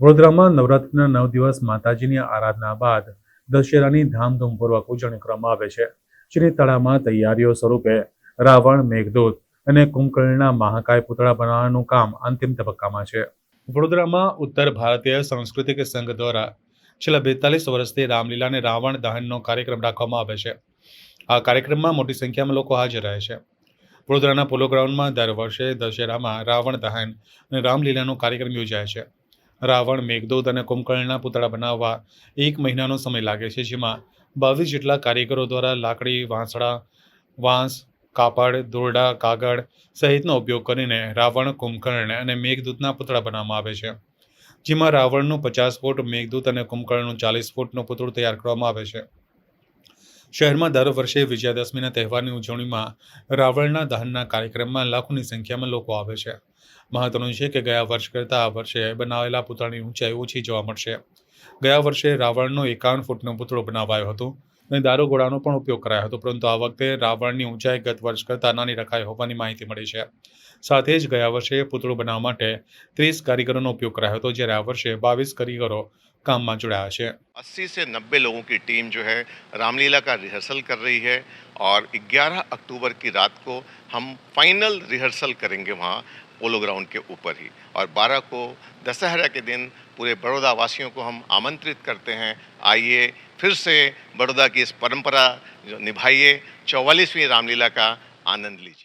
વડોદરામાં નવરાત્રિના નવ દિવસ માતાજીની આરાધના બાદ દશેરાની ધામધૂમપૂર્વક ઉજવણી કરવામાં આવે છે. શ્રી તળામાં તૈયારીઓ સ્વરૂપે રાવણ, મેઘદૂત અને કુંભકર્ણના મહાકાય પૂતળા બનાવવાનું કામ અંતિમ તબક્કામાં છે. વડોદરામાં ઉત્તર ભારતીય સાંસ્કૃતિક સંઘ દ્વારા છેલ્લા બેતાલીસ વર્ષથી રામલીલા અને રાવણ દહનનો કાર્યક્રમ રાખવામાં આવે છે. આ કાર્યક્રમમાં મોટી સંખ્યામાં લોકો હાજર રહે છે. વડોદરાના પોલો ગ્રાઉન્ડમાં દર વર્ષે દશેરામાં રાવણ દહન અને રામલીલાનો કાર્યક્રમ યોજાય છે. રાવણ, મેઘદૂત અને કુંભકર્ણના પૂતળા બનાવવા એક મહિનાનો સમય લાગે છે, જેમાં બાવીસ જેટલા કારીગરો દ્વારા લાકડી વાંસડા વાંસ, કાપડ, દોરડા, કાગળ સહિતનો ઉપયોગ કરીને રાવણ, કુંભકર્ણ અને મેઘદૂતના પૂતળા બનાવવામાં આવે છે. જેમાં રાવણનું પચાસ ફૂટ, મેઘદૂત અને કુંભકર્ણનું ચાલીસ ફૂટનું પૂતળું તૈયાર કરવામાં આવે છે. શહેરમાં દર વર્ષે વિજયાદશમીના તહેવારની ઉજવણીમાં રાવણના દહનના કાર્યક્રમમાં લાખોની સંખ્યામાં લોકો આવે છે. મહત્વનું છે કે ગયા વર્ષ કરતાં આ વર્ષે બનાવેલા પુતળાની ઊંચાઈ ઓછી જોવા મળશે. ગયા વર્ષે રાવણનો એકાવન ફૂટનો પુતળો બનાવાયો હતું. અને દારૂગોળાનો પણ ઉપયોગ કરાયો હતો પરંતુ આ વખતે રાવણની ઊંચાઈ ગત વર્ષ કરતાં નાની રખાઈ હોવાની માહિતી મળી છે સાથે જ ગયા વર્ષે પૂતળું બનાવવા માટે ત્રીસ કારીગરોનો ઉપયોગ કરાયો હતો જ્યારે આ વર્ષે બાવીસ કારીગરો કામમાં જોડાયા છે 80 से 90 लोगों की टीम जो है रामलीला का रिहर्सल कर रही है और 11 अक्टूबर की रात को हम फाइनल रिहर्सल करेंगे वहाँ पोलो ग्राउंड के ऊपर ही और 12 को दशहरा के दिन पूरे बड़ौदा वासियों को हम आमंत्रित करते हैं आइए फिर से बड़ौदा की इस परंपरा जो निभाइए चौवालीसवीं रामलीला का आनंद लीजिए